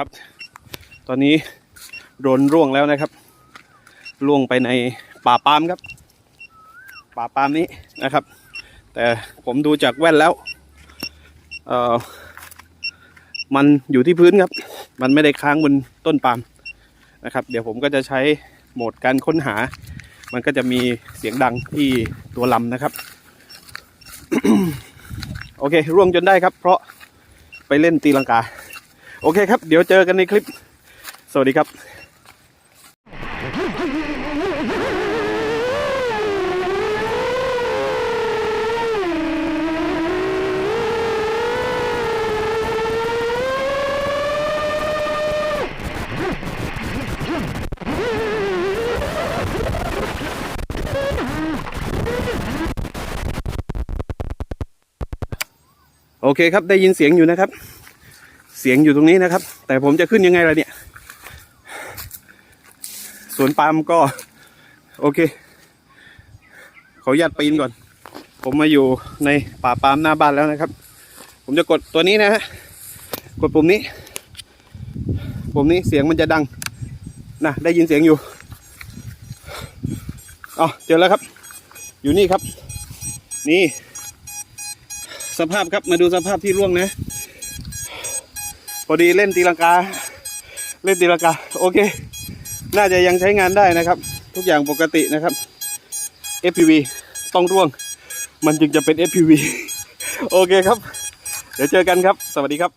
ครับ ตอนนี้โดนร่วงแล้วนะครับ ร่วงไปในป่าปามครับ ป่าปามนี้นะครับ แต่ผมดูจากแว่นแล้วเอ่อมันอยู่ที่พื้นครับ มันไม่ได้ค้างบนต้นปาล์มนะครับ เดี๋ยวผมก็จะใช้โหมดการค้นหา มันก็จะมีเสียงดังที่ตัวลำนะครับ โอเค ร่วงจนได้ครับ เพราะไปเล่นตีลังกา โอเคครับ เดี๋ยวเจอกันในคลิป สวัสดีครับโอเคครับ ได้ยินเสียงอยู่นะครับ เสียงอยู่ตรงนี้นะครับ แต่ผมจะขึ้นยังไงล่ะเนี่ย สวนปาล์มก็ โอเค ขออนุญาตปีนก่อน ผมมาอยู่ในป่าปาล์มหน้าบ้านแล้วนะครับ ผมจะกดตัวนี้นะฮะกดปุ่มนี้ ปุ่มนี้เสียงมันจะดังนะได้ยินเสียงอยู่อ๋อเจอแล้วครับ อยู่นี่ครับ นี่ สภาพครับมาดูสภาพที่ร่วงนะ พอดีเล่นตีลังกา เล่นตีลังกา โอเค น่าจะยังใช้งานได้นะครับ ทุกอย่างปกตินะครับ FPV ต้องร่วง มันจึงจะเป็น FPV โอเคครับ เดี๋ยวเจอกันครับ สวัสดีครับ